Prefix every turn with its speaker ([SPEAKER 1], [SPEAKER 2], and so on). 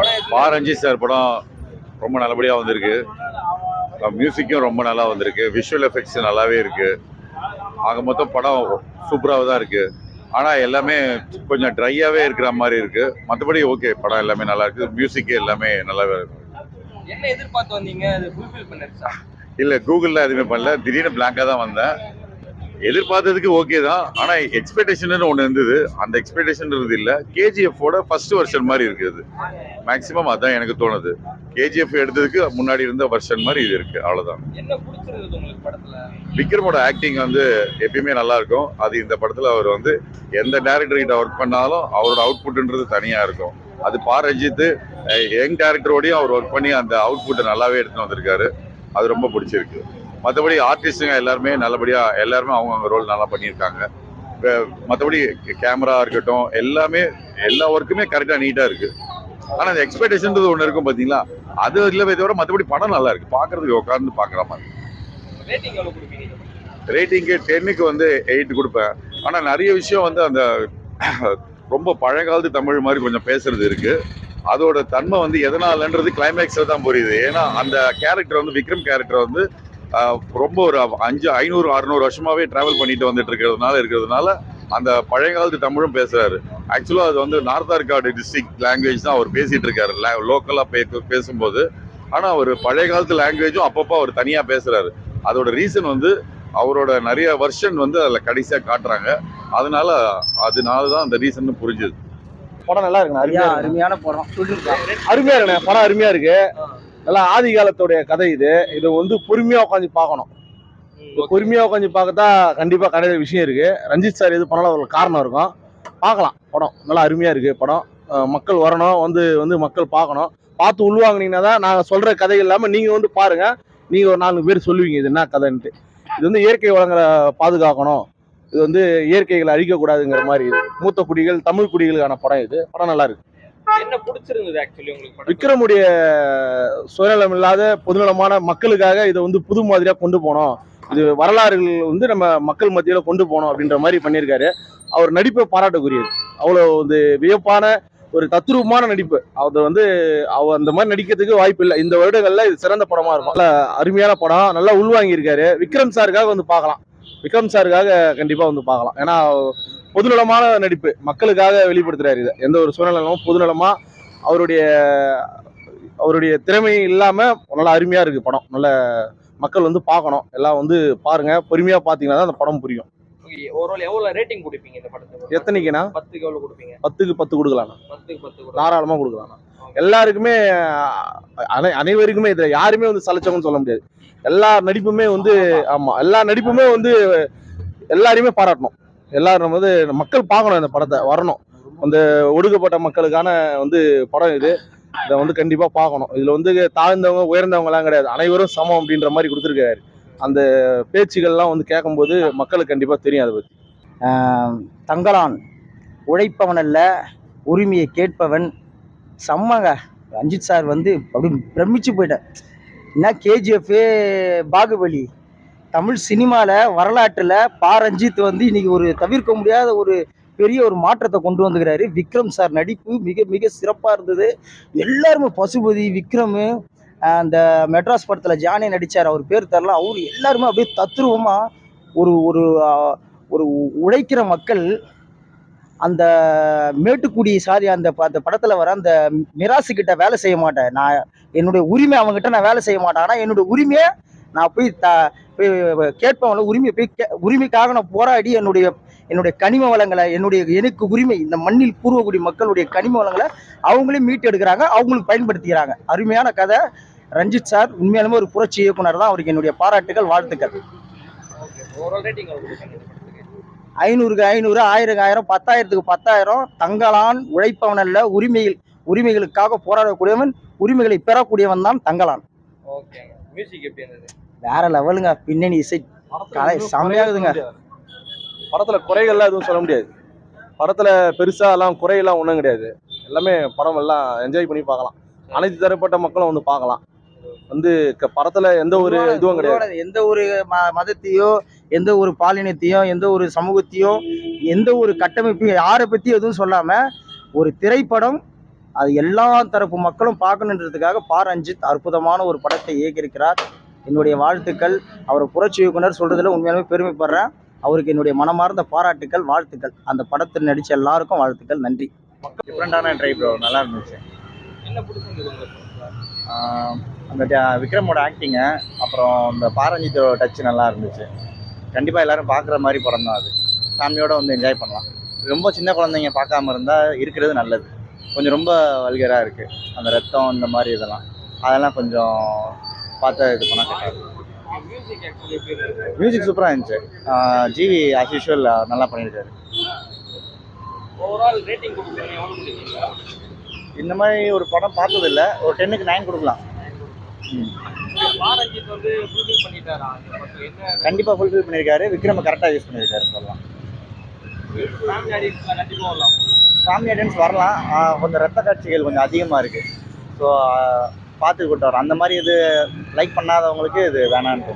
[SPEAKER 1] படம் எப்படி
[SPEAKER 2] பா ரஞ்சித் சார் படம் ரொம்ப நல்லபடியாக வந்திருக்கு. மியூசிக்கும் ரொம்ப நல்லா வந்திருக்கு. விஷுவல் எஃபெக்ட்ஸ் நல்லாவே இருக்கு. ஆக மொத்தம் படம் சூப்பராக தான் இருக்கு. ஆனால் எல்லாமே கொஞ்சம் ட்ரையாகவே இருக்கிற மாதிரி இருக்கு. மற்றபடி ஓகே படம் எல்லாமே நல்லா இருக்கு. மியூசிக்கு எல்லாமே நல்லாவே இருக்கு.
[SPEAKER 1] என்ன எதிர்பார்த்து வந்தீங்க? அது ஃபுல்ஃபில் பண்ணிருச்சா
[SPEAKER 2] இல்லை கூகுளில் எதுவுமே பண்ணல. திடீர்னு பிளாங்காக தான் வந்தேன். எதிர்பார்த்ததுக்கு ஓகே தான். ஆனால் எக்ஸ்பெக்டேஷன் ஒன்று இருந்தது. அந்த எக்ஸ்பெக்டேஷன் இருந்தது இல்லை கேஜிஎஃபோட ஃபர்ஸ்ட் வெர்ஷன் மாதிரி இருக்குது. மேக்ஸிமம் அதான் எனக்கு தோணுது. கேஜிஎஃப் எடுத்ததுக்கு முன்னாடி இருந்த வெர்ஷன் மாதிரி இது இருக்கு. அவ்வளோதான் விக்ரமோட ஆக்டிங் வந்து எப்பயுமே நல்லா இருக்கும். அது இந்த படத்துல அவர் வந்து எந்த டேரக்டர் கிட்ட ஒர்க் பண்ணாலும் அவரோட அவுட்புட்ன்றது தனியா இருக்கும். அது பா ரஞ்சித் யங் டேரக்டரோடையும் அவர் ஒர்க் பண்ணி அந்த அவுட்புட்டை நல்லாவே எடுத்துன்னு வந்திருக்காரு. அது ரொம்ப பிடிச்சிருக்கு. மற்றபடி ஆர்டிஸ்டுங்க எல்லாருமே நல்லபடியா எல்லாருமே அவங்கவுங்க ரோல் நல்லா பண்ணியிருக்காங்க. மற்றபடி கேமரா இருக்கட்டும் எல்லாமே எல்லா ஒர்க்குமே கரெக்டாக நீட்டாக இருக்கு. ஆனால் அந்த எக்ஸ்பெக்டேஷன்றது ஒன்று இருக்கும் பார்த்தீங்களா அது இல்லவே தவிர மற்றபடி படம் நல்லா இருக்கு. பார்க்கறதுக்கு உட்காந்து பார்க்குற மாதிரி? ரேட்டிங்கு டென்னுக்கு வந்து எயிட் கொடுப்பேன். ஆனால் நிறைய விஷயம் வந்து அந்த ரொம்ப பழைய காலத்து தமிழ் மாதிரி கொஞ்சம் பேசுறது இருக்கு. அதோட தன்மை வந்து எதனாலன்றது கிளைமேக்ஸில் தான் புரியுது. ஏன்னா அந்த கேரக்டர் வந்து விக்ரம் கேரக்டர் வந்து ரொம்ப ஒரு அஞ்சு ஐநூறு அறுநூறு வருஷமாவே டிராவல் பண்ணிட்டு வந்துட்டு இருக்கிறதுனால இருக்கிறதுனால அந்த பழைய காலத்து தமிழும் பேசுறாரு. ஆக்சுவலாக அது வந்து நார்த் ஆர்காடு டிஸ்ட்ரிக்ட் லாங்குவேஜ் தான் அவர் பேசிட்டு இருக்காரு. லோக்கலாக பே பேசும்போது. ஆனால் அவர் பழைய காலத்து லாங்குவேஜும் அப்பப்போ அவர் தனியாக பேசுறாரு. அதோட ரீசன் வந்து அவரோட நிறைய வெர்ஷன் வந்து அதில் கடைசியாக காட்டுறாங்க. அதனால அதனால தான் அந்த ரீசன் புரிஞ்சுது.
[SPEAKER 3] படம் நல்லா இருக்குண்ணா. அருமையா இருக்கு
[SPEAKER 4] அருமையான படம்.
[SPEAKER 3] அருமையா இருக்குண்ணே. படம் அருமையா இருக்கு. நல்லா ஆதி காலத்துடைய கதை இது. இது வந்து பொறுமையா உட்காந்து பார்க்கணும்.
[SPEAKER 1] ம்,
[SPEAKER 3] இது
[SPEAKER 1] okay.
[SPEAKER 3] பொறுமையா உட்காந்து பார்த்தா கண்டிப்பா கடையில விஷயம் இருக்கு. ரஞ்சித் சார் எது பண்ணாலும் ஒரு காரணம் இருக்கும். பார்க்கலாம் படம். நல்லா அருமையா இருக்கு படம். மக்கள் வரணும் வந்து வந்து மக்கள் பார்க்கணும். பார்த்து உள்வாங்கினீங்கன்னா தான் நாங்கள் சொல்ற கதை இல்லாம நீங்க வந்து பாருங்க. நீங்க ஒரு நாலு பேர் சொல்லுவீங்க இது என்ன கதைன்ட்டு. இது வந்து இயற்கை வளங்களை பாதுகாக்கணும். இது வந்து இயற்கைகளை அழிக்கக்கூடாதுங்கிற மாதிரி இது. மூத்த குடிகள் தமிழ் குடிகளுக்கான படம் இது. படம் நல்லா இருக்கு.
[SPEAKER 1] என்ன பிடிச்சிருந்தது ஆக்சுவலி உங்களுக்கு
[SPEAKER 3] விக்ரமுடைய சுயநலம் இல்லாத பொதுநலமான மக்களுக்காக இதை வந்து புது மாதிரியா கொண்டு போனோம். இது வரலாறுகள் வந்து நம்ம மக்கள் மத்தியில கொண்டு போனோம் அப்படின்ற மாதிரி பண்ணியிருக்காரு. அவர் நடிப்பை பாராட்டக்குரியது அவ்வளோ வந்து வியப்பான ஒரு தத்ரூபமான நடிப்பு. அதை வந்து அவர் அந்த மாதிரி நடிக்கிறதுக்கு வாய்ப்பு இல்லை. இந்த வருடங்கள்ல இது சிறந்த படமா இருக்கும். நல்ல அருமையான படம் நல்லா உள்வாங்கியிருக்காரு. விக்ரம் சாருக்காக வந்து பார்க்கலாம். விக்ரம் சாருக்காக கண்டிப்பாக வந்து பார்க்கலாம். ஏன்னா பொதுநலமான நடிப்பு. மக்களுக்காக வெளிப்படுத்துறாரு இதை. எந்த ஒரு சூழ்நிலையும் பொதுநலமாக அவருடைய அவருடைய திறமை இல்லாமல் நல்லா அருமையாக இருக்குது படம். நல்ல மக்கள் வந்து பார்க்கணும். எல்லாம் வந்து பாருங்கள் பொறுமையாக பார்த்தீங்கன்னா தான் அந்த படம் புரியும்.
[SPEAKER 1] ஓவரால் எவ்வளவு ரேட்டிங் கொடுப்பீங்க இந்த படத்துக்கு?
[SPEAKER 3] எத்தனைக்குன்னா
[SPEAKER 1] பத்துக்கு எவ்வளவு கொடுப்பீங்க?
[SPEAKER 3] பத்துக்கு பத்து கொடுக்கலாம்
[SPEAKER 1] பத்துக்கு பத்து கொடுப்பீங்க.
[SPEAKER 3] தாராளமா கொடுக்கலாம் எல்லாருக்குமே அனை அனைவருக்குமே இதுல யாருமே வந்து சலைச்சவங்கன்னு சொல்ல முடியாது. எல்லா நடிப்புமே வந்து ஆமா. எல்லா நடிப்புமே வந்து எல்லாரையுமே பாராட்டணும். எல்லாரும் வந்து மக்கள் பார்க்கணும் இந்த படத்தை வரணும். அந்த ஒடுக்கப்பட்ட மக்களுக்கான வந்து படம் இது. இதை வந்து கண்டிப்பா பார்க்கணும். இதுல வந்து தாழ்ந்தவங்க உயர்ந்தவங்க எல்லாம் கிடையாது. அனைவரும் சமம் அப்படின்ற மாதிரி கொடுத்துருக்காரு. அந்த பேச்சுகள்லாம் வந்து கேட்கும்போது மக்களுக்கு கண்டிப்பாக தெரியும் அதை
[SPEAKER 4] பற்றி தங்கலான் உழைப்பவன் அல்ல உரிமையை கேட்பவன். செம்மங்க. ரஞ்சித் சார் வந்து அப்படி பிரமிச்சு போயிட்டேன் என்ன கேஜிஎஃப் பாகுபலி? தமிழ் சினிமாவில் வரலாற்றில் பா. ரஞ்சித் வந்து இன்னைக்கு ஒரு தவிர்க்க முடியாத ஒரு பெரிய ஒரு மாற்றத்தை கொண்டு வந்துக்கிறாரு. விக்ரம் சார் நடிப்பு மிக மிக சிறப்பாக இருந்தது. எல்லாருமே பசுபதி விக்ரமு அந்த மெட்ராஸ் படத்தில் ஜானி நடித்தார் அவர் பேர் தரல அவர் எல்லாருமே அப்படியே தத்ரூபமாக ஒரு ஒரு ஒரு உழைக்கிற மக்கள் அந்த மேட்டுக்குடி சாதி அந்த ப- அந்த படத்தில் வர அந்த மிராசு கிட்ட வேலை செய்ய மாட்டேன் நான் என்னுடைய உரிமை அவங்ககிட்ட நான் வேலை செய்ய மாட்டேன். ஆனால் என்னுடைய உரிமையை நான் போய் த போய் கேட்பவங்கள உரிமையை போய் கே உரிமைக்காக நான் போராடி என்னுடைய என்னுடைய கனிம வளங்களை என்னுடைய எனக்கு உரிமை இந்த மண்ணில் பூர்வக்குடி மக்களுடைய கனிம வளங்களை அவங்களே மீட்டு எடுக்கிறாங்க அவங்களுக்கு பயன்படுத்திக்கிறாங்க. அருமையான கதை. ரஞ்சித் சார் உண்மையாலுமே ஒரு புரட்சி இயக்குனர் தான். அவருக்கு என்னுடைய பாராட்டுகள் வாழ்த்துக்கள். ஐநூறுக்கு ஐநூறு ஆயிரம் ஆயிரம் பத்தாயிரத்துக்கு பத்தாயிரம் தங்கலான் உழைப்பவன் அல்ல உரிமைகள் உரிமைகளுக்காக போராடக்கூடியவன் உரிமைகளை பெறக்கூடியவன் தான் தங்கலான் வேற லெவலுங்க பின்னணி இசை. கலை செம்மையாகுதுங்க
[SPEAKER 3] படத்துல குறைகள்லாம் எதுவும் சொல்ல முடியாது. படத்துல பெருசா எல்லாம் குறையெல்லாம் ஒன்றும் கிடையாது. எல்லாமே படம் எல்லாம் என்ஜாய் பண்ணி பார்க்கலாம். அனைத்து தரப்பட்ட மக்களும் வந்து பார்க்கலாம். வந்து க- படத்துல எந்த ஒரு இதுவும் கிடையாது.
[SPEAKER 4] எந்த ஒரு ம- மதத்தையோ எந்த ஒரு பாலினத்தையோ எந்த ஒரு சமூகத்தையோ எந்த ஒரு கட்டமைப்பையும் யாரை பத்தி எதுவும் சொல்லாம ஒரு திரைப்படம் அது எல்லா தரப்பு மக்களும் பார்க்கணுன்றதுக்காக பா. ரஞ்சித் அற்புதமான ஒரு படத்தை இயக்கியிருக்கிறார். என்னுடைய வாழ்த்துக்கள். அவர் புரட்சி இயக்குனர் சொல்றதுல உண்மையாலுமே பெருமைப்படுறேன். அவருக்கு என்னுடைய மனமார்ந்த பாராட்டுக்கள் வாழ்த்துக்கள். அந்த படத்தில் நடித்த எல்லாருக்கும் வாழ்த்துக்கள். நன்றி.
[SPEAKER 5] டிஃப்ரெண்டான ட்ரை ப்ரோ. நல்லா இருந்துச்சு.
[SPEAKER 1] என்ன பிடிச்சிருந்தது
[SPEAKER 5] அந்த விக்ரமோட ஆக்டிங்கு அப்புறம் இந்த பாரஞ்சித்தோட டச் நல்லா இருந்துச்சு. கண்டிப்பாக எல்லாரும் பார்க்குற மாதிரி படம் தான் அது. ஃபேமிலியோட வந்து என்ஜாய் பண்ணலாம். ரொம்ப சின்ன குழந்தைங்க பார்க்காம இருந்தால் இருக்கிறது நல்லது. கொஞ்சம் ரொம்ப வல்கராக இருக்குது அந்த ரத்தம் இந்த மாதிரி இதெல்லாம். அதெல்லாம் கொஞ்சம் பார்த்து இது பண்ணால் கரெக்டாக
[SPEAKER 1] மியூசிக்
[SPEAKER 5] சூப்பராக இருந்துச்சு. ஜிவி ஆஸ் யூஷுவல் நல்லா பண்ணியிருக்காரு இந்த மாதிரி ஒரு படம் பார்த்ததில்ல. ஒரு டென்னுக்கு நைன் கொடுக்கலாம். கண்டிப்பாக ஃபுல்ஃபில் பண்ணியிருக்காரு விக்ரம கரெக்டாக யூஸ் பண்ணியிருக்காருன்னு சொல்லலாம்.
[SPEAKER 1] ஃபேமிலி
[SPEAKER 5] ஆடியன்ஸ் வரலாம். கொஞ்சம் ரத்த காட்சிகள் கொஞ்சம் அதிகமாக இருக்குது ஸோ பார்த்து கூட்டு வரோம் அந்த மாதிரி இது லைக் பண்ணாதவங்களுக்கு இது வேணான்னு